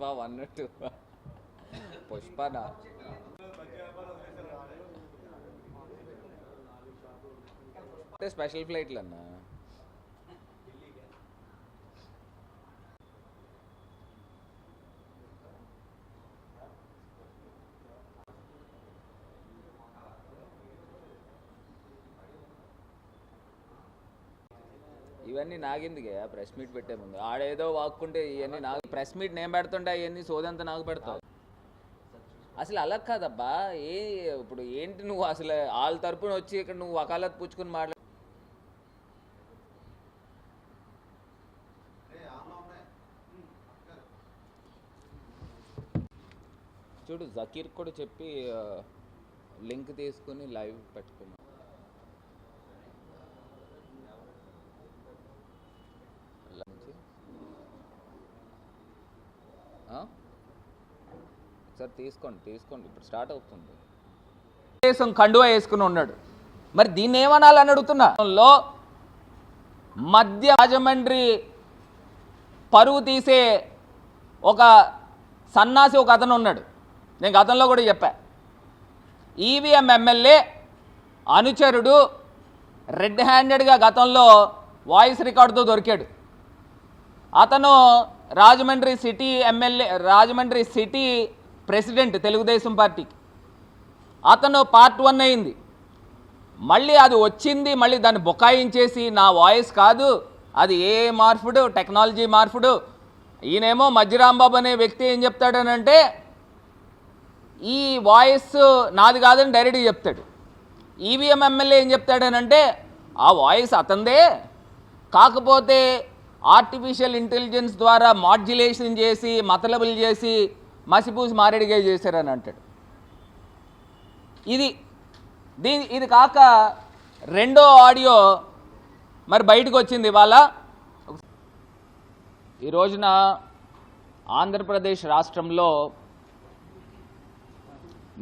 Pushpa one two పుష్పనా special ఫ్లైట్లు అన్నా? ఇవన్నీ నాకెందుకే? ప్రెస్ మీట్ పెట్టే ముందు. ఆడేదో వాక్కుంటే ఇవన్నీ నాకు ప్రెస్ మీట్ నేను పెడుతుంటే అవన్నీ సోదంతా నాకు పెడతావు. అసలు అలా కాదబ్బా. ఏ ఇప్పుడు ఏంటి నువ్వు అసలు వాళ్ళ తరపున వచ్చి ఇక్కడ నువ్వు వకాలత్ పుచ్చుకుని మాట్లా చూడు జకీర్ కూడా చెప్పి లింక్ తీసుకుని లైవ్ పెట్టుకున్నాను నుంచి ఆ? సార్ తీసుకోండి తీసుకోండి. ఇప్పుడు స్టార్ట్ అవుతుంది. దేశం కండువా వేసుకుని ఉన్నాడు. మరి దీన్ని ఏమనాలని అడుగుతున్నా? లో మధ్య రాజమండ్రి పరువు తీసే ఒక సన్నాసి ఒక అతను ఉన్నాడు. నేను గతంలో కూడా చెప్పా. ఈవీఎం ఎమ్మెల్యే అనుచరుడు రెడ్ హ్యాండెడ్గా గతంలో వాయిస్ రికార్డుతో దొరికాడు. అతను Rajahmundry city MLA Rajahmundry city president Telugu Desam పార్టీకి. అతను పార్ట్ వన్ అయింది. మళ్ళీ అది వచ్చింది మళ్ళీ దాన్ని బుకాయించేసి నా వాయిస్ కాదు అది ఏ మార్పుడు టెక్నాలజీ మార్పుడు ఈయనేమో మధ్యరాంబాబు అనే వ్యక్తి ఏం చెప్తాడనంటే ఈ వాయిస్ నాది కాదని డైరెక్ట్గా చెప్తాడు. ఈవీఎం ఎమ్మెల్యే ఏం చెప్తాడనంటే ఆ వాయిస్ అతందే కాకపోతే ఆర్టిఫిషియల్ ఇంటెలిజెన్స్ ద్వారా మాడ్యులేషన్ చేసి మతలబుల్ చేసి మసిపూసి మారేడిగా చేశారని అంటాడు. ఇది దీని ఇది కాక రెండో ఆడియో మరి బయటకు వచ్చింది ఇవాళ. ఈ రోజున ఆంధ్రప్రదేశ్ రాష్ట్రంలో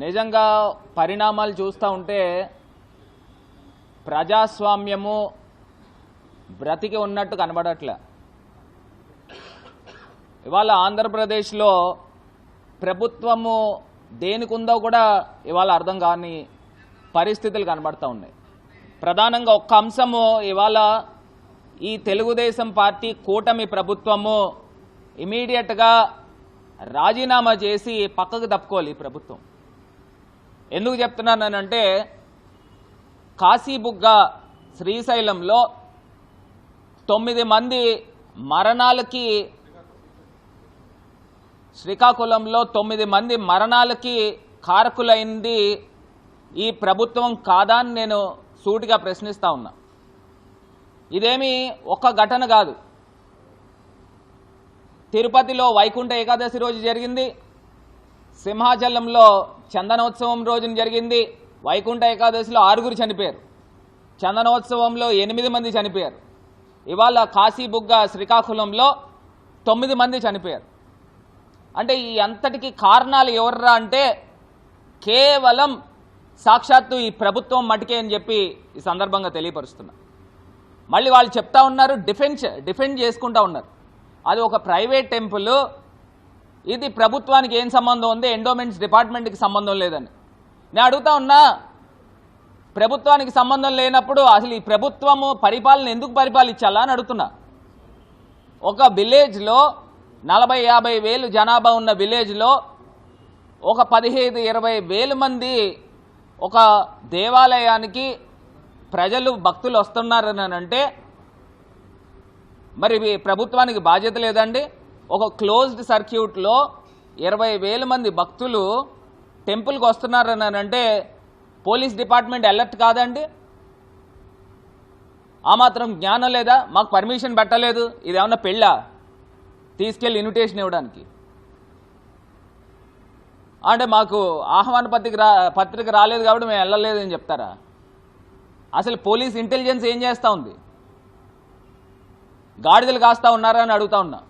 నిజంగా పరిణామాలు చూస్తూ ఉంటే ప్రజాస్వామ్యము బ్రతికి ఉన్నట్టు కనబడట్లే. ఇవాళ ఆంధ్రప్రదేశ్లో ప్రభుత్వము దేనికి ఉందో కూడా ఇవాళ అర్థం కాని పరిస్థితులు కనబడుతూ ఉన్నాయి. ప్రధానంగా ఒక్క అంశము ఇవాళ ఈ తెలుగుదేశం పార్టీ కూటమి ప్రభుత్వము ఇమీడియట్గా రాజీనామా చేసి పక్కకు తప్పుకోవాలి ఈ ప్రభుత్వం. ఎందుకు చెప్తున్నానంటే కాశీబుగ్గ శ్రీశైలంలో తొమ్మిది మంది మరణాలకి శ్రీకాకుళంలో తొమ్మిది మంది మరణాలకి కారకులైంది ఈ ప్రభుత్వం కాదా అని నేను సూటిగా ప్రశ్నిస్తా ఉన్నా. ఇదేమి ఒక్క ఘటన కాదు. తిరుపతిలో వైకుంఠ ఏకాదశి రోజు జరిగింది. సింహాచలంలో చందనోత్సవం రోజున జరిగింది. వైకుంఠ ఏకాదశిలో ఆరుగురు చనిపోయారు. చందనోత్సవంలో ఎనిమిది మంది చనిపోయారు. ఇవాళ కాశీబుగ్గ శ్రీకాకుళంలో తొమ్మిది మంది చనిపోయారు. అంటే ఈ అంతటికి కారణాలు ఎవర్రా అంటే కేవలం సాక్షాత్తు ఈ ప్రభుత్వం మటుకే అని చెప్పి ఈ సందర్భంగా తెలియపరుస్తున్నా. మళ్ళీ వాళ్ళు చెప్తా ఉన్నారు డిఫెన్స్ డిఫెండ్ చేసుకుంటా ఉన్నారు. అది ఒక ప్రైవేట్ టెంపుల్. ఇది ప్రభుత్వానికి ఏం సంబంధం ఉంది? ఎండోమెంట్స్ డిపార్ట్మెంట్కి సంబంధం లేదని. నేను అడుగుతా ఉన్నా ప్రభుత్వానికి సంబంధం లేనప్పుడు అసలు ఈ ప్రభుత్వము పరిపాలన ఎందుకు పరిపాలించాలా అని అడుగుతున్నా. ఒక విలేజ్లో నలభై యాభై వేలు జనాభా ఉన్న విలేజ్లో ఒక పదిహేను ఇరవై వేలు మంది ఒక దేవాలయానికి ప్రజలు భక్తులు వస్తున్నారని అంటే మరి ప్రభుత్వానికి బాధ్యత లేదండి. ఒక క్లోజ్డ్ సర్క్యూట్లో ఇరవై వేల మంది భక్తులు టెంపుల్కి వస్తున్నారని అంటే పోలీస్ డిపార్ట్మెంట్ అలర్ట్ కాదండి. ఆ మాత్రం జ్ఞానం లేదా? మాకు పర్మిషన్ పెట్టలేదు. ఇది ఏమన్నా పెళ్ళా? తీసుకెళ్ళి ఇన్విటేషన్ ఇవ్వడానికి. అంటే మాకు ఆహ్వాన పత్రిక రా పత్రిక రాలేదు కాబట్టి మేము వెళ్ళలేదు అని చెప్తారా? అసలు పోలీస్ ఇంటెలిజెన్స్ ఏం చేస్తూ ఉంది? గాడిదలు కాస్తా ఉన్నారా అని అడుగుతా ఉన్నా.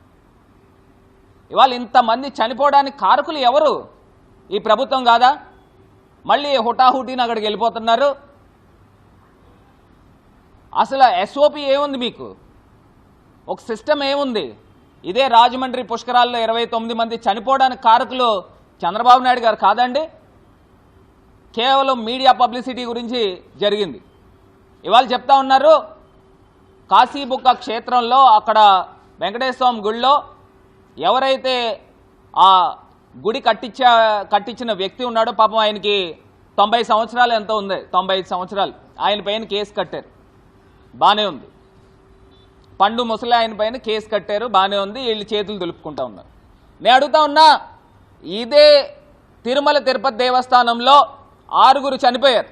ఇవాళ ఇంతమంది చనిపోవడానికి కారకులు ఎవరు? ఈ ప్రభుత్వం కాదా? మళ్ళీ హుటాహుటీని అక్కడికి వెళ్ళిపోతున్నారు. అసలు ఎస్ఓపి ఏముంది మీకు? ఒక సిస్టమ్ ఏముంది? ఇదే రాజమండ్రి పుష్కరాల్లో ఇరవై తొమ్మిది మంది చనిపోవడానికి కారకులు చంద్రబాబు నాయుడు గారు కాదండి. కేవలం మీడియా పబ్లిసిటీ గురించి జరిగింది. ఇవాళ చెప్తా ఉన్నారు కాశీబుక్క క్షేత్రంలో అక్కడ వెంకటేశ్వర స్వామి గుడిలో ఎవరైతే ఆ గుడి కట్టించా కట్టించిన వ్యక్తి ఉన్నాడో పాపం ఆయనకి తొంభై సంవత్సరాలు ఎంతో ఉంది తొంభై ఐదు సంవత్సరాలు. ఆయన పైన కేసు కట్టారు. బాగానే ఉంది. పండు ముసలి ఆయన పైన కేసు కట్టారు బాగానే ఉంది వీళ్ళు చేతులు దులుపుకుంటా ఉన్నారు. నేను అడుగుతా ఉన్నా ఇదే తిరుమల తిరుపతి దేవస్థానంలో ఆరుగురు చనిపోయారు.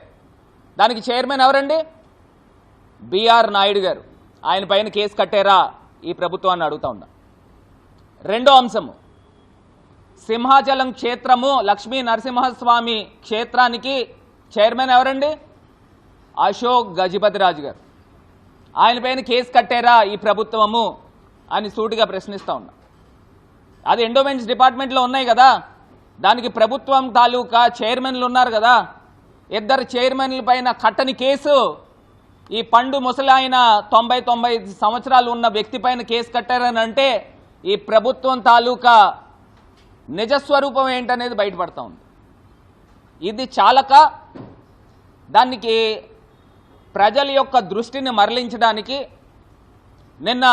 దానికి చైర్మన్ ఎవరండి? బిఆర్ నాయుడు గారు. ఆయన పైన కేసు కట్టారా? ఈ ప్రభుత్వాన్ని అడుగుతా ఉన్నా. రెండో అంశము సింహాచలం క్షేత్రము లక్ష్మీ నరసింహస్వామి క్షేత్రానికి చైర్మన్ ఎవరండి? అశోక్ గజపతిరాజు గారు. ఆయన పైన కేసు కట్టారా ఈ ప్రభుత్వము అని సూటిగా ప్రశ్నిస్తా ఉన్నా. అది ఎండోమెంట్స్ డిపార్ట్మెంట్లో ఉన్నాయి కదా. దానికి ప్రభుత్వం తాలూకా చైర్మన్లు ఉన్నారు కదా. ఇద్దరు చైర్మన్ల పైన కట్టని కేసు ఈ పండు ముసలాయన తొంభై తొంభై సంవత్సరాలు ఉన్న వ్యక్తి పైన కేసు కట్టారని అంటే ఈ ప్రభుత్వం తాలూకా నిజస్వరూపం ఏంటనేది బయటపడతా ఉంది. ఇది చాలక దానికి ప్రజల యొక్క దృష్టిని మరలించడానికి నిన్న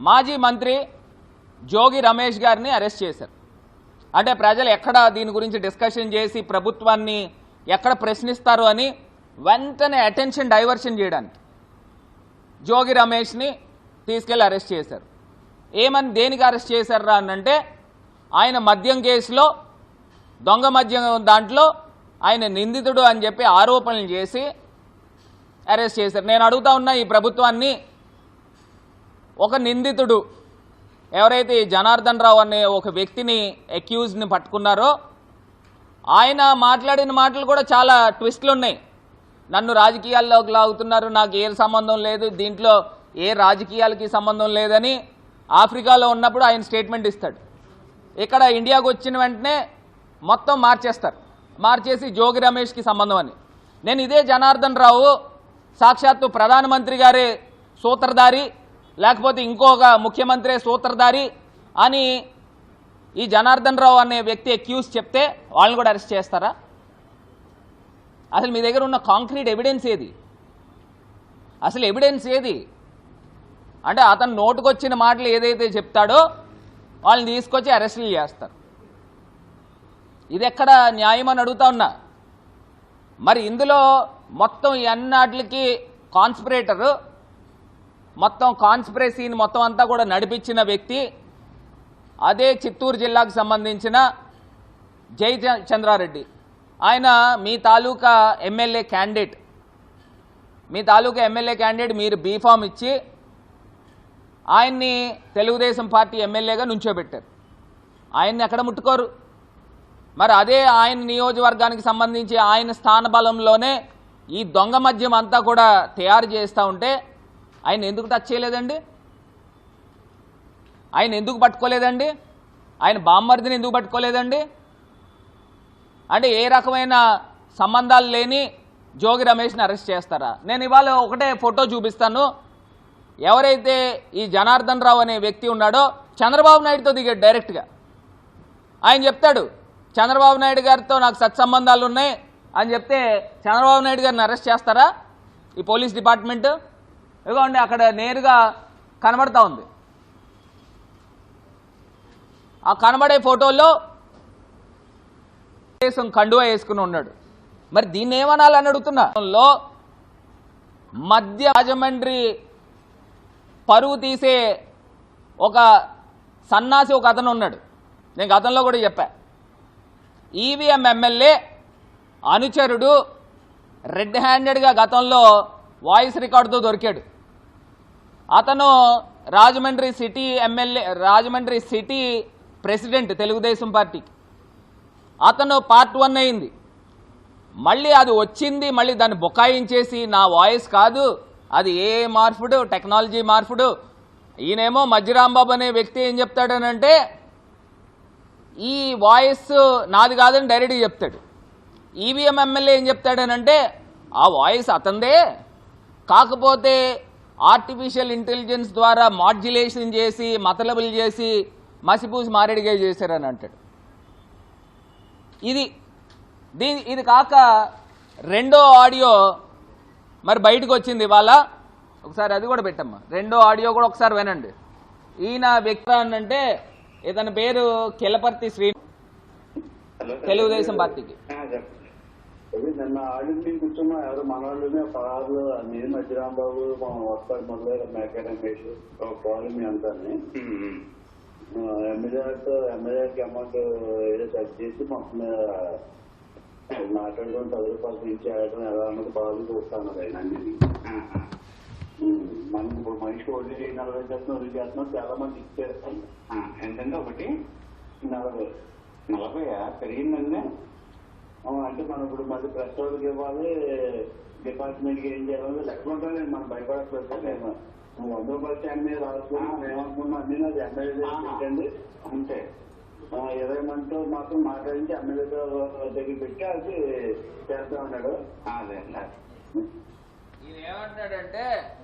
మాజీ మంత్రి జోగి రమేష్ గారిని అరెస్ట్ చేశారు. అంటే ప్రజలు ఎక్కడ దీని గురించి డిస్కషన్ చేసి ప్రభుత్వాన్ని ఎక్కడ ప్రశ్నిస్తారు అని వెంటనే అటెన్షన్ డైవర్షన్ చేయడానికి జోగి రమేష్ని తీసుకెళ్ళి అరెస్ట్ చేశారు. ఏమని దేనికి అరెస్ట్ చేశారా అని అంటే ఆయన మద్యం కేసులో దొంగ మద్యం దాంట్లో ఆయన నిందితుడు అని చెప్పి ఆరోపణలు చేసి అరెస్ట్ చేశారు. నేను అడుగుతా ఉన్నా ఈ ప్రభుత్వాన్ని ఒక నిందితుడు ఎవరైతే జనార్దన్ రావు అనే ఒక వ్యక్తిని అక్యూజ్ని పట్టుకున్నారో ఆయన మాట్లాడిన మాటలు కూడా చాలా ట్విస్ట్లు ఉన్నాయి. నన్ను రాజకీయాల్లోకి లాగుతున్నారు నాకు ఏ సంబంధం లేదు దీంట్లో ఏ రాజకీయాలకి సంబంధం లేదని ఆఫ్రికాలో ఉన్నప్పుడు ఆయన స్టేట్మెంట్ ఇస్తాడు. ఇక్కడ ఇండియాకు వచ్చిన వెంటనే మొత్తం మార్చేస్తారు. మార్చేసి జోగి రమేష్కి సంబంధం అని. నేను ఇదే జనార్దన్ రావు సాక్షాత్తు ప్రధానమంత్రి గారే సూత్రధారి లేకపోతే ఇంకొక ముఖ్యమంత్రి సూత్రధారి అని ఈ జనార్దన్ రావు అనే వ్యక్తి అక్యూజ్ చెప్తే వాళ్ళని కూడా అరెస్ట్ చేస్తారా? అసలు మీ దగ్గర ఉన్న కాంక్రీట్ ఎవిడెన్స్ ఏది? అసలు ఎవిడెన్స్ ఏది? అంటే అతను నోటుకొచ్చిన మాటలు ఏదైతే చెప్తాడో వాళ్ళని తీసుకొచ్చి అరెస్టులు చేస్తారు. ఇది ఎక్కడ న్యాయం అని అడుగుతా ఉన్నా. మరి ఇందులో మొత్తం ఎన్నాటికి అన్నాటికి కాన్స్పిరేటరు మొత్తం కాన్స్పిరసీని మొత్తం అంతా కూడా నడిపించిన వ్యక్తి అదే చిత్తూరు జిల్లాకు సంబంధించిన జై చంద్రారెడ్డి. ఆయన మీ తాలూకా ఎమ్మెల్యే క్యాండిడేట్. మీ తాలూకా ఎమ్మెల్యే క్యాండిడేట్ మీరు బీఫామ్ ఇచ్చి ఆయన్ని తెలుగుదేశం పార్టీ ఎమ్మెల్యేగా నుంచోబెట్టారు. ఆయన్ని ఎక్కడ ముట్టుకోరు? మరి అదే ఆయన నియోజకవర్గానికి సంబంధించి ఆయన స్థానబలంలోనే ఈ దొంగ మద్యం అంతా కూడా తయారు చేస్తూ ఉంటే ఆయన ఎందుకు టచ్ చేయలేదండి? ఆయన ఎందుకు పట్టుకోలేదండి? ఆయన బామ్మర్దిని ఎందుకు పట్టుకోలేదండి? అంటే ఏ రకమైన సంబంధాలు లేని జోగి రమేష్ని అరెస్ట్ చేస్తారా? నేను ఇవాళ ఒకటే ఫోటో చూపిస్తాను. ఎవరైతే ఈ జనార్దన్ రావు అనే వ్యక్తి ఉన్నాడో చంద్రబాబు నాయుడుతో దిగాడు డైరెక్ట్గా. ఆయన చెప్తాడు చంద్రబాబు నాయుడు గారితో నాకు సత్సంబంధాలు ఉన్నాయి అని చెప్తే చంద్రబాబు నాయుడు గారిని అరెస్ట్ చేస్తారా? ఈ పోలీస్ డిపార్ట్మెంట్? ఇదిగోండి అక్కడ నేరుగా కనబడతా ఉంది. ఆ కనబడే ఫోటోల్లో దేశం కండువా వేసుకుని ఉన్నాడు. మరి దీన్ని ఏమనాలని అడుగుతున్నా. లో మధ్య రాజమండ్రి పరువు తీసే ఒక సన్నాసి ఒక అతను ఉన్నాడు. నేను గతంలో కూడా చెప్పా. ఈవీఎం ఎమ్మెల్యే అనుచరుడు రెడ్ హ్యాండెడ్గా గతంలో వాయిస్ రికార్డుతో దొరికాడు. అతను Rajahmundry city MLA Rajahmundry city president Telugu Desam పార్టీకి అతను పార్ట్ వన్ అయింది. మళ్ళీ అది వచ్చింది మళ్ళీ దాన్ని బొకాయించేసి నా వాయిస్ కాదు అది ఏ మార్పుడు టెక్నాలజీ మార్పుడు ఈయనేమో మధ్యరాంబాబు అనే వ్యక్తి ఏం చెప్తాడనంటే ఈ వాయిస్ నాది కాదని డైరెక్ట్గా చెప్తాడు. ఈవీఎం ఎమ్మెల్యే ఏం చెప్తాడనంటే ఆ వాయిస్ అతందే. కాకపోతే ఆర్టిఫిషియల్ ఇంటెలిజెన్స్ ద్వారా మాడ్యులేషన్ చేసి మతలబుల్ చేసి మసిపూసి మారేడుగా చేశారని అంటాడు. ఇది దీని ఇది కాక రెండో ఆడియో మరి బయటకు వచ్చింది ఇవాళ. ఒకసారి అది కూడా పెట్టమ్మా. రెండో ఆడియో కూడా ఒకసారి వినండి. ఈయన వ్యక్తి అంటే ఇతని పేరు కిలపర్తి శ్రీ తెలుగుదేశం పార్టీకి. అది నిన్న ఆడింది కూర్చున్నా. ఎవరు మనవాళ్ళనే పదహారులు నేను మధ్యరాంబాబు మా వస్తాడు మొదలైన మేక రమేష్ పోవాలి మీ అంతాన్ని ఉమ్, ఎమ్మెల్యేతో ఎమ్మెల్యేకి అమౌంట్ ఏదో సెట్ చేసి మొత్తం మీద మాట్లాడుకొని పది రూపాయలు ఇచ్చి ఆడటం ఎలా అన్నది బాగా చూస్తాను అన్ని. మనం ఇప్పుడు మనిషికి వడ్డీ నలభై శాతం వడ్డీ చేస్తున్నాం చాలా మంది ఇచ్చారు. ఆ, ఎంతండి ఒకటి? నలభై. నలభై పెరిగిందండి. అంటే మనం ఇప్పుడు మళ్ళీ ప్రెస్ వాళ్ళకి ఇవ్వాలి డిపార్ట్మెంట్కి ఏం చేయాలి లెక్క ఉంటుంది మనం నువ్వు వంద రూపాయలు స్టాండ్ మీద రాసుకుని మనం ఏమనుకున్నా అన్ని నాది ఎమ్మెల్యే పెట్టండి. అంతే. ఆ, ఇరవై మందితో మాత్రం మాట్లాడించి ఎమ్మెల్యేతో దగ్గర పెట్టి అది చేస్తా ఉన్నాడు. అదే. ఈయన ఏమంటున్నాడంటే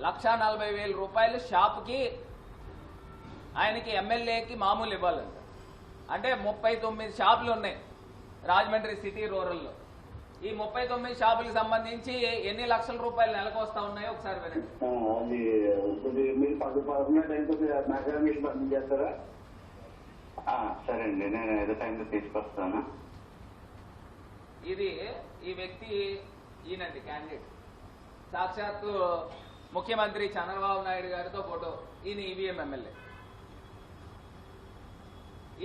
లక్ష నలభై వేల రూపాయలు షాప్కి ఆయనకి ఎమ్మెల్యేకి మామూలు ఇవ్వాలంట. అంటే ముప్పై తొమ్మిది షాపులు ఉన్నాయి. రాజమండ్రి సిటీ రూరల్లో. ఈ ముప్పై తొమ్మిది షాపులకు సంబంధించి ఎన్ని లక్షల రూపాయలు నెలకు వస్తా ఉన్నాయో ఒకసారి వినండి. సరే అండి నేను ఏదో టైంలో తీసుకొస్తాను. ఇది ఈ వ్యక్తి ఈయనండి క్యాండిడేట్ సాక్షాత్తు ముఖ్యమంత్రి చంద్రబాబు నాయుడు గారితో ఫోటో ఈయన ఈవీఎం ఎమ్మెల్యే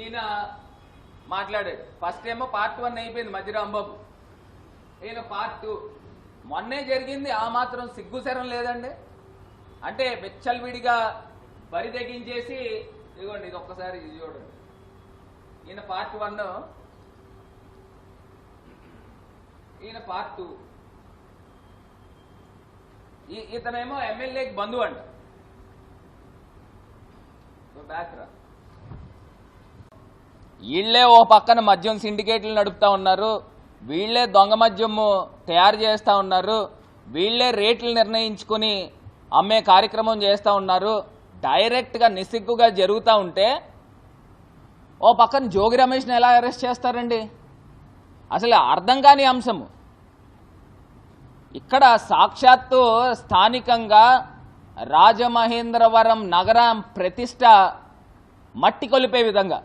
ఈయన మాట్లాడాడు ఫస్ట్ ఏమో పార్ట్ వన్ అయిపోయింది మధ్యరాంబాబు ఈయన పార్ట్ టూ మొన్నే జరిగింది ఆ మాత్రం సిగ్గుశరం లేదండి. అంటే వెచ్చల్విడిగా బరి తెగించేసి ఇదిగోండి ఇది ఒక్కసారి ఇది చూడండి. ఈయన పార్ట్ వన్ ఈయన పార్ట్ టూ ఈ- ఇతనేమో ఎమ్మెల్యేకి బంధువు అంట. బ్యాక్ రా. వీళ్ళే ఓ పక్కన మద్యం సిండికేట్లు నడుపుతా ఉన్నారు వీళ్ళే దొంగ మద్యము తయారు చేస్తూ ఉన్నారు వీళ్ళే రేట్లు నిర్ణయించుకుని అమ్మే కార్యక్రమం చేస్తూ ఉన్నారు డైరెక్ట్గా నిస్సిగ్గుగా జరుగుతూ ఉంటే ఓ పక్కన జోగి రమేష్ని ఎలా అరెస్ట్ చేస్తారండి? అసలు అర్థం కాని అంశము. ఇక్కడ సాక్షాత్తు స్థానికంగా రాజమహేంద్రవరం నగరం ప్రతిష్ట మట్టి కొలిపే విధంగా.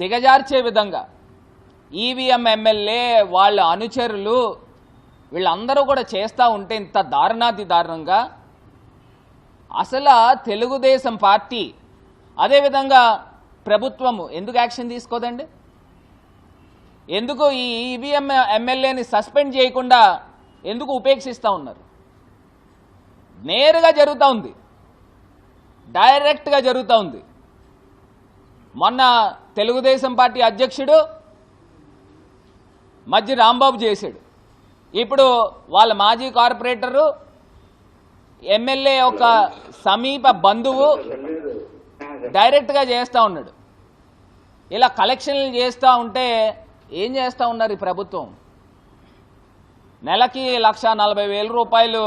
దిగజార్చే విధంగా ఈవీఎం ఎమ్మెల్యే వాళ్ళ అనుచరులు వీళ్ళందరూ కూడా చేస్తూ ఉంటే ఇంత దారుణాతి దారుణంగా. అసలు తెలుగుదేశం పార్టీ అదేవిధంగా ప్రభుత్వము ఎందుకు యాక్షన్ తీసుకోదండి? ఎందుకు ఈ ఈవీఎం ఎమ్మెల్యేని సస్పెండ్ చేయకుండా ఎందుకు ఉపేక్షిస్తూ ఉన్నారు? నేరుగా జరుగుతూ ఉంది. డైరెక్ట్గా జరుగుతూ ఉంది. మొన్న తెలుగుదేశం పార్టీ అధ్యక్షుడు మధ్య రాంబాబు చేశాడు. ఇప్పుడు వాళ్ళ మాజీ కార్పొరేటరు ఎమ్మెల్యే ఒక సమీప బంధువు డైరెక్ట్గా చేస్తూ ఉన్నాడు. ఇలా కలెక్షన్లు చేస్తూ ఉంటే ఏం చేస్తూ ఉన్నారు ఈ ప్రభుత్వం? నెలకి లక్ష నలభై వేల రూపాయలు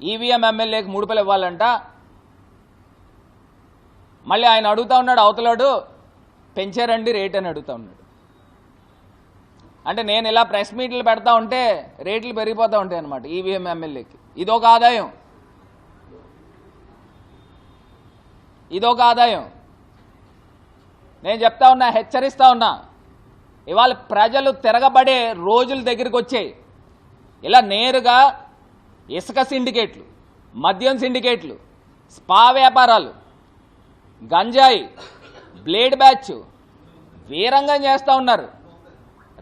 ఈవీఎం ఎమ్మెల్యేకి ముడుపులు ఇవ్వాలంట. మళ్ళీ ఆయన అడుగుతా ఉన్నాడు అవతలాడు పెంచారండి రేట్ అని అడుగుతా ఉన్నాడు. అంటే నేను ఇలా ప్రెస్ మీట్లు పెడతా ఉంటే రేట్లు పెరిగిపోతూ ఉంటాయి అనమాట ఈవీఎం ఎమ్మెల్యేకి. ఇదొక ఆదాయం. ఇదొక ఆదాయం. నేను చెప్తా ఉన్నా హెచ్చరిస్తా ఉన్నా ఇవాళ ప్రజలు తిరగబడే రోజుల దగ్గరికి వచ్చాయి. ఇలా నేరుగా ఇసుక సిండికేట్లు మద్యం సిండికేట్లు స్పా వ్యాపారాలు గంజాయి బ్లేడ్ బ్యాచ్ వీరంగం చేస్తూ ఉన్నారు.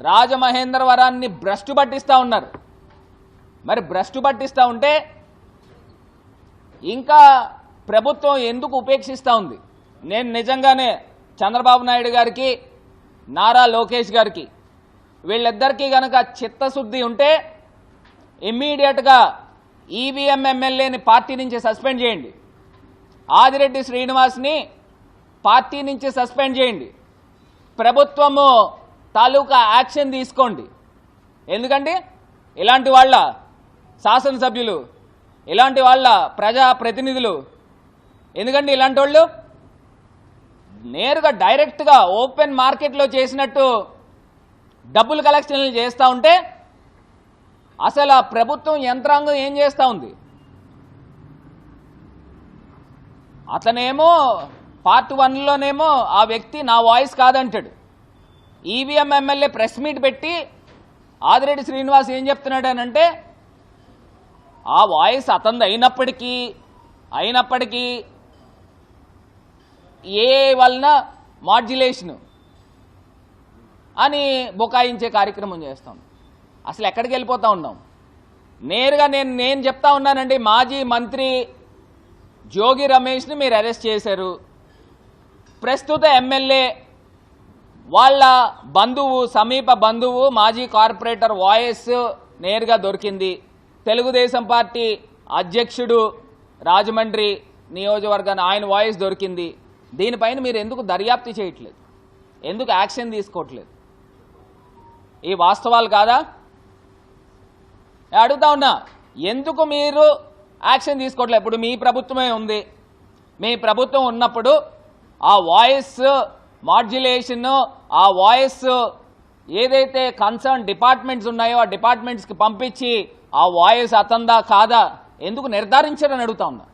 రాజమహేంద్రవరాన్ని భ్రష్టు పట్టిస్తూ ఉన్నారు. మరి భ్రష్టు పట్టిస్తూ ఉంటే ఇంకా ప్రభుత్వం ఎందుకు ఉపేక్షిస్తూ ఉంది? నేను నిజంగానే చంద్రబాబు నాయుడు గారికి నారా లోకేష్ గారికి వీళ్ళిద్దరికీ కనుక చిత్తశుద్ధి ఉంటే ఇమ్మీడియట్గా ఈవీఎం ఎమ్మెల్యేని పార్టీ నుంచి సస్పెండ్ చేయండి. ఆదిరెడ్డి శ్రీనివాస్ని పార్టీ నుంచి సస్పెండ్ చేయండి. ప్రభుత్వము తాలూకా యాక్షన్ తీసుకోండి. ఎందుకంటే ఇలాంటి వాళ్ళ శాసనసభ్యులు ఇలాంటి వాళ్ళ ప్రజా ప్రతినిధులు ఎందుకంటే ఇలాంటి వాళ్ళు నేరుగా డైరెక్ట్గా ఓపెన్ మార్కెట్లో చేసినట్టు డబ్బులు కలెక్షన్లు చేస్తూ ఉంటే అసలు ఆ ప్రభుత్వం యంత్రాంగం ఏం చేస్తూ ఉంది? అతనేమో పార్ట్ వన్లోనేమో ఆ వ్యక్తి నా వాయిస్ కాదంటాడు. ఈవీఎం ఎమ్మెల్యే ప్రెస్ మీట్ పెట్టి ఆదిరెడ్డి శ్రీనివాస్ ఏం చెప్తున్నాడు ఆ వాయిస్ అతంది అయినప్పటికీ అయినప్పటికీ ఏ వలన మాడ్యులేషను అని బుకాయించే కార్యక్రమం చేస్తాం. అసలు ఎక్కడికి వెళ్ళిపోతా ఉన్నాం? నేరుగా నేను నేను చెప్తా ఉన్నానండి మాజీ మంత్రి జోగి రమేష్ని మీరు అరెస్ట్ చేశారు. ప్రస్తుత ఎమ్మెల్యే వాళ్ళ బంధువు సమీప బంధువు మాజీ కార్పొరేటర్ వాయిస్ నేరుగా దొరికింది. తెలుగుదేశం పార్టీ అధ్యక్షుడు రాజమండ్రి నియోజకవర్గాన్ని ఆయన వాయిస్ దొరికింది. దీనిపైన మీరు ఎందుకు దర్యాప్తు చేయట్లేదు? ఎందుకు యాక్షన్ తీసుకోవట్లేదు? ఈ వాస్తవాలు కాదా? అడుగుతా ఉన్నా ఎందుకు మీరు యాక్షన్ తీసుకోవట్లేదు. ఇప్పుడు మీ ప్రభుత్వమే ఉంది. మీ ప్రభుత్వం ఉన్నప్పుడు ఆ వాయిస్ మాడ్యులేషన్ ఆ వాయిస్ ఏదైతే కన్సర్న్ డిపార్ట్మెంట్స్ ఉన్నాయో ఆ డిపార్ట్మెంట్స్కి పంపించి ఆ వాయిస్ అతందా కాదా? ఎందుకు నిర్ధారించారని అడుగుతా ఉన్నా.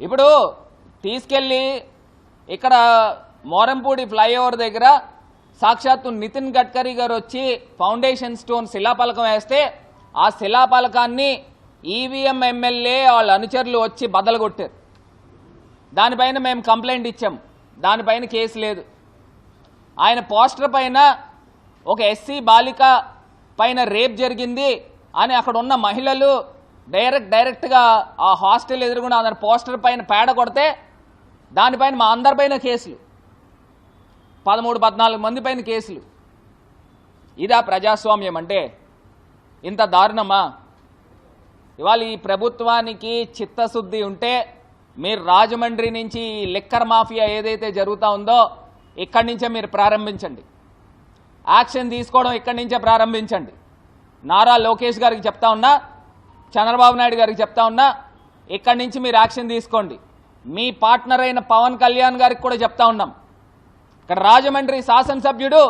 ఇప్పుడు తీసుకెళ్ళి ఇక్కడ మోరంపూడి ఫ్లైఓవర్ దగ్గర సాక్షాత్తు నితిన్ గడ్కరీ గారు వచ్చి ఫౌండేషన్ స్టోన్ శిలాపలకం వేస్తే ఆ శిలాపలకాన్ని ఈవీఎం ఎమ్మెల్యే వాళ్ళ అనుచరులు వచ్చి బదలు కొట్టారు. దానిపైన మేము కంప్లైంట్ ఇచ్చాం దానిపైన కేసు లేదు. ఆయన పోస్టర్ పైన ఒక ఎస్సీ బాలిక పైన రేప్ జరిగింది అని అక్కడ ఉన్న మహిళలు డైరెక్ట్ డైరెక్ట్గా ఆ హాస్టల్ ఎదురుకుండా అందరి పోస్టర్ పైన పేడ కొడితే దానిపైన మా అందరిపైన కేసులు. పదమూడు పద్నాలుగు మంది పైన కేసులు. ఇదా ప్రజాస్వామ్యం అంటే ఇంత దారుణమా? ఇవాళ ఈ ప్రభుత్వానికి చిత్తశుద్ధి ఉంటే మీరు రాజమండ్రి నుంచి ఈ లిక్కర్ మాఫియా ఏదైతే జరుగుతూ ఉందో ఇక్కడి నుంచే మీరు ప్రారంభించండి. యాక్షన్ తీసుకోవడం ఇక్కడి నుంచే ప్రారంభించండి. నారా లోకేష్ గారికి చెప్తా ఉన్నా చంద్రబాబు నాయుడు గారికి చెప్తా ఉన్నా ఇక్కడి నుంచి మీరు యాక్షన్ తీసుకోండి. మీ పార్ట్నర్ అయిన పవన్ కళ్యాణ్ గారికి కూడా చెప్తా ఉన్నాం. ఇక్కడ రాజమండ్రి శాసనసభ్యుడు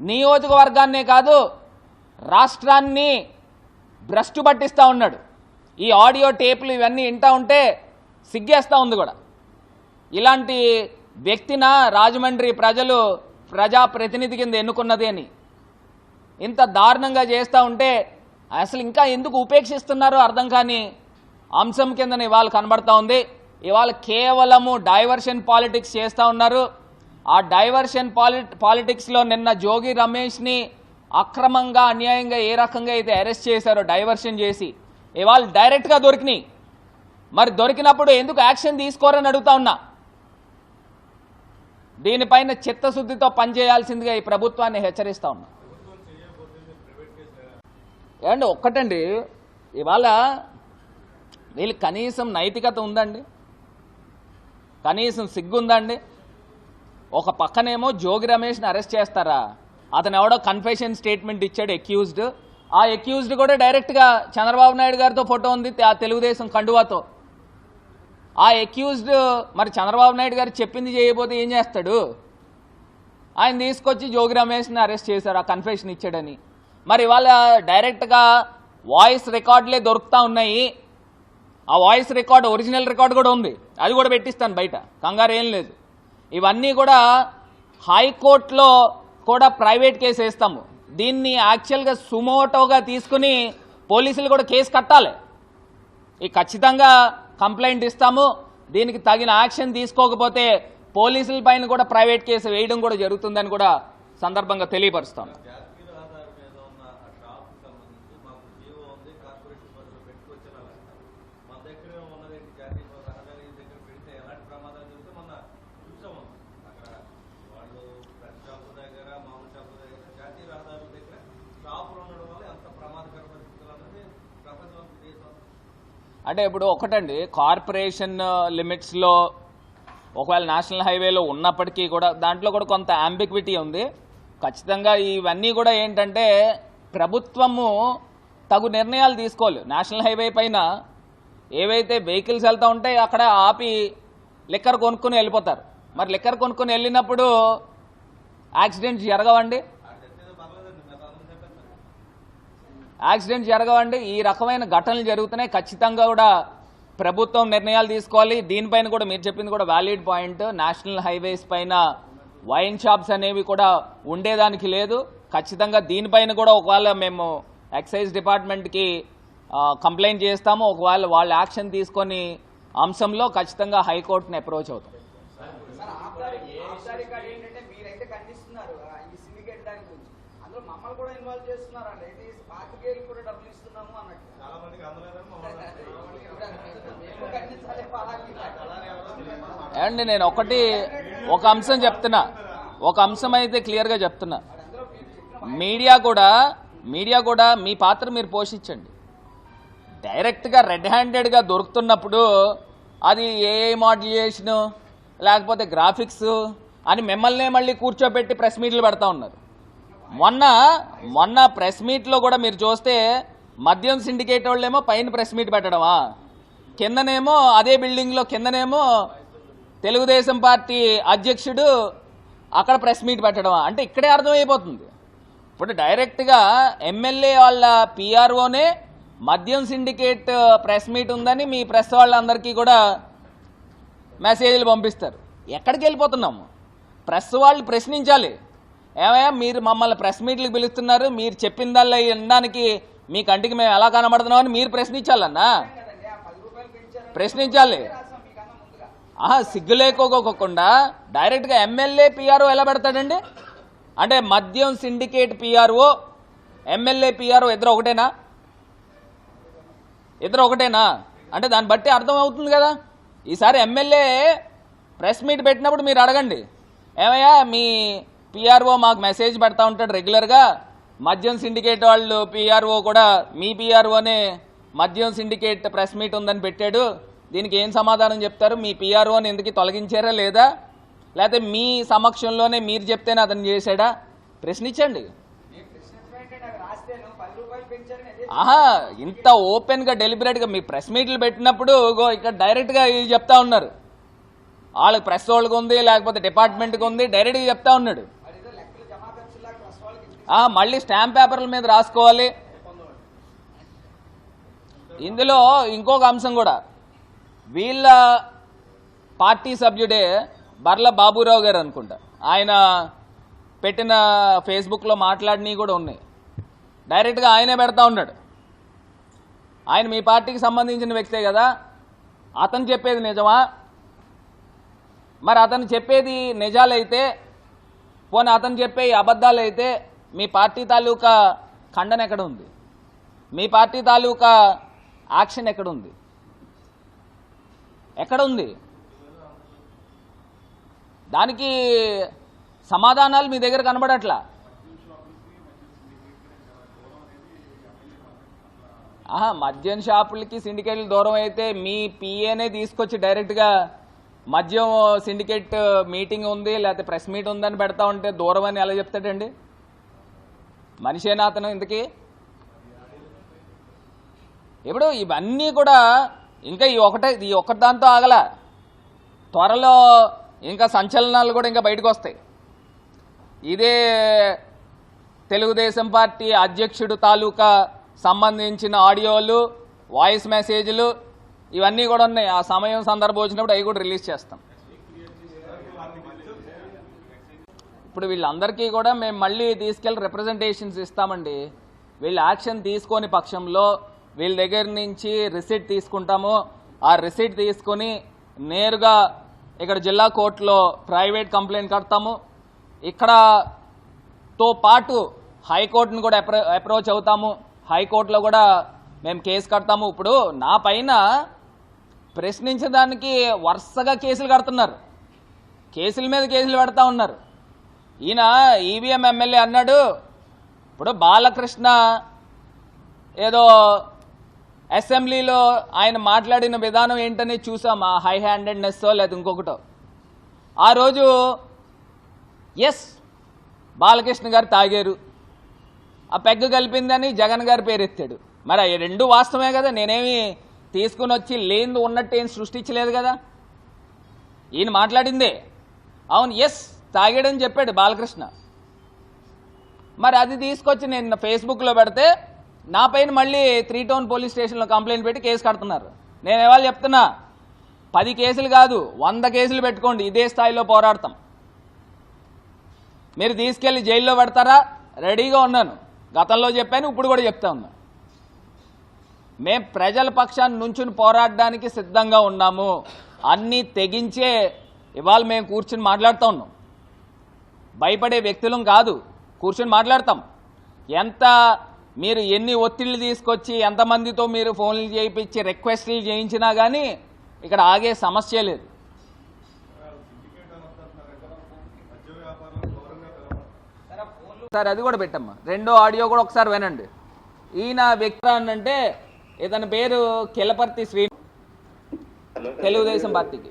నియోజకవర్గాన్నే కాదు రాష్ట్రాన్ని భ్రష్టు పట్టిస్తూ ఉన్నాడు. ఈ ఆడియో టేపులు ఇవన్నీ వింటూ ఉంటే సిగ్గేస్తూ ఉంది కూడా. ఇలాంటి వ్యక్తిన రాజమండ్రి ప్రజలు ప్రజాప్రతినిధి కింద ఎన్నుకున్నది అని. ఇంత దారుణంగా చేస్తూ ఉంటే అసలు ఇంకా ఎందుకు ఉపేక్షిస్తున్నారో అర్థం కాని అంశం కింద ఇవాళ కనబడతా ఉంది. ఇవాళ కేవలము డైవర్షన్ పాలిటిక్స్ చేస్తూ ఉన్నారు. ఆ డైవర్షన్ పాలి పాలిటిక్స్లో నిన్న జోగి రమేష్ని అక్రమంగా అన్యాయంగా ఏ రకంగా అయితే అరెస్ట్ చేశారో డైవర్షన్ చేసి ఇవాళ డైరెక్ట్గా దొరికినాయి. మరి దొరికినప్పుడు ఎందుకు యాక్షన్ తీసుకోరని అడుగుతా ఉన్నా. దీనిపైన చిత్తశుద్ధితో పనిచేయాల్సిందిగా ఈ ప్రభుత్వాన్ని హెచ్చరిస్తా ఉన్నా. ఏమండి ఒక్కటండి. ఇవాళ వీళ్ళు కనీసం నైతికత ఉందండి. కనీసం సిగ్గుందండి. ఒక పక్కనేమో జోగి రమేష్ని అరెస్ట్ చేస్తారా? అతను ఎవడో కన్ఫెషన్ స్టేట్మెంట్ ఇచ్చాడు ఎక్యూజ్డ్ ఆ ఎక్యూజ్డ్ కూడా డైరెక్ట్గా చంద్రబాబు నాయుడు గారితో ఫోటో ఉంది ఆ తెలుగుదేశం కండువాతో. ఆ ఎక్యూజ్డ్ మరి చంద్రబాబు నాయుడు గారు చెప్పింది చేయబోతే ఏం చేస్తాడు? ఆయన తీసుకొచ్చి జోగి రమేష్ని అరెస్ట్ చేశారు ఆ కన్ఫెషన్ ఇచ్చాడని. మరి ఇవాళ డైరెక్ట్గా వాయిస్ రికార్డులే దొరుకుతూ ఉన్నాయి. ఆ వాయిస్ రికార్డ్ ఒరిజినల్ రికార్డ్ కూడా ఉంది. అది కూడా పెట్టిస్తాను బయట. కంగారు ఏం లేదు. ఇవన్నీ కూడా హైకోర్టులో కూడా ప్రైవేట్ కేసు వేస్తాము. దీన్ని యాక్చువల్గా సుమోటోగా తీసుకుని పోలీసులు కూడా కేసు కట్టాలి. ఈ ఖచ్చితంగా కంప్లైంట్ ఇస్తాము. దీనికి తగిన యాక్షన్ తీసుకోకపోతే పోలీసుల పైన కూడా ప్రైవేట్ కేసు వేయడం కూడా జరుగుతుందని కూడా సందర్భంగా తెలియపరుస్తాను జాతీయ ఆధార్ మీద ఉన్న ఆ షాప్ సంబంధించి మాకు జీవో ఉంది కార్పొరేషన్ పరిధిలో పెట్టుకొచ్చిన మన దగ్గర ఉన్నది జాతీయ రహదారి దగ్గర పెడితే ఎలాంటి ప్రమాదాలు జరిగితే మొన్న చూసాము అక్కడ వాళ్ళు ప్రెస్ షాప్ దగ్గర మామూలు షాప్ దగ్గర జాతీయ రహదారుల దగ్గర షాపులు ఉండడం వల్ల ఎంత ప్రమాదకర పరిస్థితులు అన్నది ప్రపంచం దేశం అంటే ఇప్పుడు ఒకటండి కార్పొరేషన్ లిమిట్స్లో ఒకవేళ నేషనల్ హైవేలో ఉన్నప్పటికీ కూడా దాంట్లో కూడా కొంత అంబిక్విటీ ఉంది. ఖచ్చితంగా ఇవన్నీ కూడా ఏంటంటే ప్రభుత్వము తగు నిర్ణయాలు తీసుకోవాలి. నేషనల్ హైవే పైన ఏవైతే వెహికల్స్ వెళ్తూ ఉంటాయి అక్కడ ఆపి లిక్కర్ కొనుక్కొని వెళ్ళిపోతారు. మరి లిక్కర్ కొనుక్కొని వెళ్ళినప్పుడు యాక్సిడెంట్స్ జరగవండి అది చెప్పేది పర్లేదండి మీరు అందరూ చెప్పారు మరి. యాక్సిడెంట్ జరగవండి. ఈ రకమైన ఘటనలు జరుగుతున్నాయి. ఖచ్చితంగా కూడా ప్రభుత్వం నిర్ణయాలు తీసుకోవాలి. దీనిపైన కూడా మీరు చెప్పింది కూడా వ్యాలిడ్ పాయింట్ నేషనల్ హైవేస్ పైన వైన్ షాప్స్ అనేవి కూడా ఉండేదానికి లేదు. ఖచ్చితంగా దీనిపైన కూడా ఒకవేళ మేము ఎక్సైజ్ డిపార్ట్మెంట్కి కంప్లైంట్ చేస్తాము. ఒకవేళ వాళ్ళు యాక్షన్ తీసుకొని అంశంలో ఖచ్చితంగా హైకోర్టుని అప్రోచ్ అవుతాం సార్ ఆఫ్తారి ఆఫ్తారి కాడ ఏంటంటే మీరైతే ఖండిస్తున్నారు ఆ, ఈ సిండికేట్ దాని గురించి అందులో మమ్మల్ని కూడా ఇన్వాల్వ్ చేస్తున్నారు అండి అయితే పాతికేయులు కూడా డబ్బులు ఇస్తున్నాము అన్నట్టు చాలా మందికి అందలేదని మమ్మల్ని మేము ఖండించాలి అలాగే అలానే ఎవరో అండ్ నేను ఒకటి ఒక అంశం చెప్తున్నా. ఒక అంశం అయితే క్లియర్గా చెప్తున్నా. మీడియా కూడా మీడియా కూడా మీ పాత్ర మీరు పోషించండి. డైరెక్ట్గా రెడ్ హ్యాండెడ్గా దొరుకుతున్నప్పుడు అది ఏ మాడ్యులేషను లేకపోతే గ్రాఫిక్స్ అని మిమ్మల్నే మళ్ళీ కూర్చోబెట్టి ప్రెస్ మీట్లు పెడతా ఉన్నారు. మొన్న మొన్న ప్రెస్ మీట్లో కూడా మీరు చూస్తే మద్యం సిండికేట్ వాళ్ళేమో పైన ప్రెస్ మీట్ పెట్టడమా? కిందనేమో అదే బిల్డింగ్లో కిందనేమో తెలుగుదేశం పార్టీ అధ్యక్షుడు అక్కడ ప్రెస్ మీట్ పెట్టడం. అంటే ఇక్కడే అర్థమైపోతుంది. ఇప్పుడు డైరెక్ట్గా ఎమ్మెల్యే వాళ్ళ పిఆర్ఓనే మద్యం సిండికేట్ ప్రెస్ మీట్ ఉందని మీ ప్రెస్ వాళ్ళందరికీ కూడా మెసేజ్లు పంపిస్తారు. ఎక్కడికి వెళ్ళిపోతున్నాము? ప్రెస్ వాళ్ళు ప్రశ్నించాలి. ఏమయ్యా మీరు మమ్మల్ని ప్రెస్ మీట్లకు పిలుస్తున్నారు. మీరు చెప్పిందల్లా వినడానికి మీ కంటికి మేము ఎలా కనబడుతున్నాం అని మీరు ప్రశ్నించాలన్నా? ప్రశ్నించాలి ఆ పది రూపాయలు పెంచారు ప్రశ్నించాలి రాసాం మీకన్నా ముందుగా ఆహా సిగ్గు లేకోకోకుండా డైరెక్ట్గా ఎమ్మెల్యే పిఆర్ఓ ఎలా పెడతాడండి? అంటే మద్యం సిండికేట్ పిఆర్ఓ ఎమ్మెల్యే పిఆర్ఓ ఇద్దరు ఒకటేనా? ఇద్దరు ఒకటేనా? అంటే దాన్ని బట్టి అర్థం అవుతుంది కదా. ఈసారి ఎమ్మెల్యే ప్రెస్ మీట్ పెట్టినప్పుడు మీరు అడగండి. ఏమయ్యా మీ పిఆర్ఓ మాకు మెసేజ్ పెడతా ఉంటాడు రెగ్యులర్గా. మద్యం సిండికేట్ వాళ్ళు పిఆర్ఓ కూడా మీ పిఆర్ఓనే మద్యం సిండికేట్ ప్రెస్ మీట్ ఉందని పెట్టాడు. దీనికి ఏం సమాధానం చెప్తారు? మీ పిఆర్ఓని ఎందుకు తొలగించారా లేదా? లేకపోతే మీ సమక్షంలోనే మీరు చెప్తేనే అతను చేశాడా? ప్రశ్నించండి. ఆహా ఇంత ఓపెన్గా డెలిబరేట్గా మీ ప్రెస్ మీట్లు పెట్టినప్పుడు ఇక్కడ డైరెక్ట్గా ఇది చెప్తా ఉన్నారు. వాళ్ళకి ప్రెస్ వాళ్ళకి ఉంది లేకపోతే డిపార్ట్మెంట్కి ఉంది డైరెక్ట్గా చెప్తా ఉన్నాడు. మళ్ళీ స్టాంప్ పేపర్ల మీద రాసుకోవాలి. ఇందులో ఇంకొక అంశం కూడా. వీళ్ళ పార్టీ సభ్యుడే బర్ల బాబురావు గారు అనుకుంటా. ఆయన పెట్టిన ఫేస్బుక్లో మాట్లాడినవి కూడా ఉన్నాయి. డైరెక్ట్గా ఆయనే పెడతా ఉన్నాడు. ఆయన మీ పార్టీకి సంబంధించిన వ్యక్తే కదా. అతను చెప్పేది నిజమా? మరి అతను చెప్పేది నిజాలైతే పోనీ అతను చెప్పే అబద్ధాలైతే మీ పార్టీ తాలూకా ఖండన ఎక్కడ ఉంది? మీ పార్టీ తాలూకా యాక్షన్ ఎక్కడ ఉంది? ఎక్కడ ఉంది? దానికి సమాధానాలు మీ దగ్గర కనబడట్లా? ఆహా మద్యం షాపులకి సిండికేట్లు దూరం అయితే మీ పిఏనే తీసుకొచ్చి డైరెక్ట్గా మద్యం సిండికేట్ మీటింగ్ ఉంది లేకపోతే ప్రెస్ మీట్ ఉందని పెడతా ఉంటే దూరం అని ఎలా చెప్తాడండి? మనిషేనా అతను ఇంతకీ? ఇప్పుడు ఇవన్నీ కూడా ఇంకా ఈ ఒకటే ఈ ఒక్కటి దాంతో ఆగల. త్వరలో ఇంకా సంచలనాలు కూడా ఇంకా బయటకు వస్తాయి. ఇదే తెలుగుదేశం పార్టీ అధ్యక్షుడు తాలూకా సంబంధించిన ఆడియోలు వాయిస్ మెసేజ్లు ఇవన్నీ కూడా ఉన్నాయి. ఆ సమయం సందర్భం వచ్చినప్పుడు అవి కూడా రిలీజ్ చేస్తాం. ఇప్పుడు వీళ్ళందరికీ కూడా మేము మళ్ళీ తీసుకెళ్ళి రిప్రజెంటేషన్స్ ఇస్తామండి. వీళ్ళు యాక్షన్ తీసుకోని పక్షంలో వీళ్ళ దగ్గర నుంచి రిసిట్ తీసుకుంటాము. ఆ రిసిట్ తీసుకొని నేరుగా ఇక్కడ జిల్లా కోర్టులో ప్రైవేట్ కంప్లైంట్ కడతాము. ఇక్కడతో పాటు హైకోర్టును కూడా అప్రో అప్రోచ్ అవుతాము. హైకోర్టులో కూడా మేము కేసు కడతాము. ఇప్పుడు నా పైన ప్రశ్నించడానికి వరుసగా కేసులు కడుతున్నారు. కేసుల మీద కేసులు పెడతా ఉన్నారు. ఈయన ఈవీఎం ఎమ్మెల్యే అన్నాడు. ఇప్పుడు బాలకృష్ణ ఏదో అసెంబ్లీలో ఆయన మాట్లాడిన విధానం ఏంటని చూసాం ఆ హై హ్యాండెడ్నెస్ లేదా ఇంకొకటో. ఆ రోజు ఎస్ బాలకృష్ణ గారు తాగారు. ఆ పెగ్గ కలిపిందని జగన్ గారు పేరెత్తాడు. మరి ఈ రెండు వాస్తవమే కదా? నేనేమి తీసుకుని వచ్చి లేనిది ఉన్నట్టు ఏం సృష్టించలేదు కదా? ఈయన మాట్లాడిందే. అవును ఎస్ తాగాడని చెప్పాడు బాలకృష్ణ. మరి అది తీసుకొచ్చి నేను ఫేస్బుక్లో పెడితే నా పైన మళ్ళీ త్రీ టౌన్ పోలీస్ స్టేషన్లో కంప్లైంట్ పెట్టి కేసు కడుతున్నారు. నేను ఇవాళ చెప్తున్నా పది కేసులు కాదు వంద కేసులు పెట్టుకోండి ఇదే స్థాయిలో పోరాడతాం. మీరు తీసుకెళ్ళి జైల్లో పెడతారా? రెడీగా ఉన్నాను. గతంలో చెప్పాను ఇప్పుడు కూడా చెప్తా ఉన్నా. మేం ప్రజల పక్షాన్ని నుంచుని పోరాడడానికి సిద్ధంగా ఉన్నాము. అన్నీ తెగించే ఇవాళ మేము కూర్చుని మాట్లాడుతూ ఉన్నాం. భయపడే వ్యక్తులం కాదు కూర్చొని మాట్లాడతాం. ఎంత మీరు ఎన్ని ఒత్తిళ్ళు తీసుకొచ్చి ఎంతమందితో మీరు ఫోన్లు చేయించి రిక్వెస్ట్లు చేయించినా కానీ ఇక్కడ ఆగే సమస్య లేదు. సరే అది కూడా పెట్టమ్మా. రెండో ఆడియో కూడా ఒకసారి వినండి. ఈయన వ్యక్తి అంటే ఇతని పేరు కిలపర్తి శ్రీ తెలుగుదేశం పార్టీకి.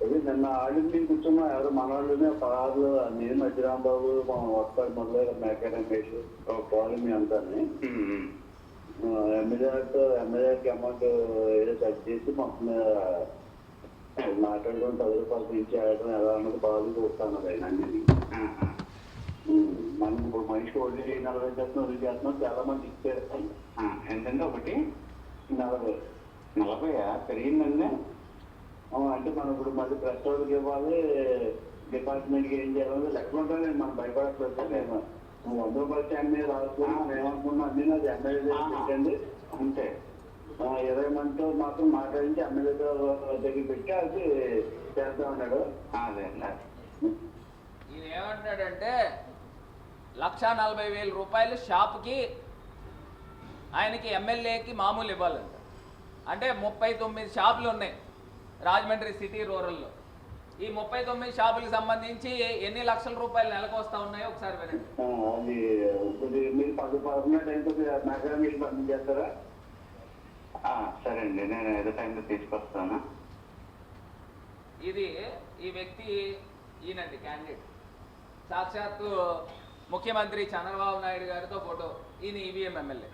అది నిన్న ఆడింది కూర్చున్నా. ఎవరు మన వాళ్ళనే పదహారులు నేను మధ్యరాంబాబు మా వస్తాడు మొదలైన మేక రమేష్ పోలి మీ అంతాని ఉమ్, ఉమ్. ఎమ్మెల్యేతో ఎమ్మెల్యేకి అమౌంట్ ఏదో సెట్ చేసి మొత్తం మాట్లాడుకుని పది రూపాయలు ఇచ్చి ఆడటం ఎలా అన్నది బాగా చూస్తాను ఆహా. మనం ఇప్పుడు మనిషి ఒకటి నలభై శాతం వదిలి చేస్తున్నాం చాలా మంది ఇచ్చారు. ఆ, ఎంతండి ఒకటి? నలభై. నలభైయా? పెరిగిందండి? అంటే మనం ఇప్పుడు మళ్ళీ ప్రెస్ వాళ్ళకి ఇవ్వాలి డిపార్ట్మెంట్కి ఏం చేయాలి లెక్క ఉంటాను మనం నువ్వు వంద రూపాయలు స్టాండ్ మీద రాసుకున్నా నేను ఏమనుకున్నా అన్ని నాది ఎమ్మెల్యే పెట్టండి. అంతే. ఆ, ఇరవై మందితో మాత్రం మాట్లాడించి ఎమ్మెల్యే దగ్గర పెట్టి అది చేస్తా ఉన్నాడు. అదే అదే. ఈయన ఏమంటున్నాడంటే లక్ష నలభై వేల రూపాయలు షాప్కి ఆయనకి ఎమ్మెల్యేకి మామూలు ఇవ్వాలంట. అంటే ముప్పై తొమ్మిది షాపులు ఉన్నాయి. రాజమండ్రి సిటీ రూరల్లో. ఈ ముప్పై తొమ్మిది షాపులకు సంబంధించి ఎన్ని లక్షల రూపాయలు నెలకు వస్తా ఉన్నాయో ఒకసారి వినండి. సరే అండి నేను ఏదో టైంలో తీసుకొస్తాను. ఇది ఈ వ్యక్తి ఈయనండి క్యాండిడేట్ సాక్షాత్తు ముఖ్యమంత్రి చంద్రబాబు నాయుడు గారితో ఫోటో ఈయన ఈవీఎం ఎమ్మెల్యే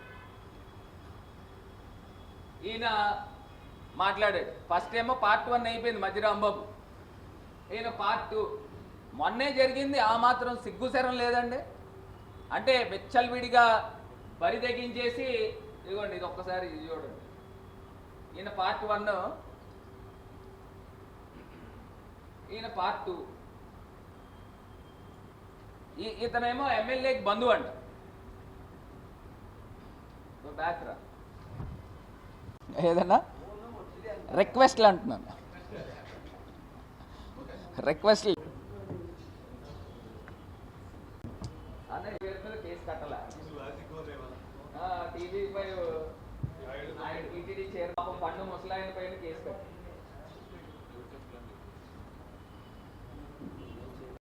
ఈయన మాట్లాడాడు. ఫస్ట్ ఏమో పార్ట్ వన్ అయిపోయింది మధ్యరాంబాబు. ఈయన పార్ట్ టూ మొన్నే జరిగింది ఆ మాత్రం సిగ్గుశరం లేదండి. అంటే విచ్చలవిడిగా బరి తెగించేసి ఇదిగోండి ఇది ఒక్కసారి ఇది చూడండి. ఈయన పార్ట్ వన్ ఈయన పార్ట్ టూ ఈ ఇతనేమో ఎమ్మెల్యేకి బంధువు అంట. ఏదన్నా? రిక్వెస్ట్లు అంటున్నాను. రిక్వెస్ట్ అన్నయ్య పేరు మీద కేసు కట్టాల? లాజిక్ కోరేవాళ్ళ టీవీ ఆయన టీటీడీ చైర్ పండు ముసలాయన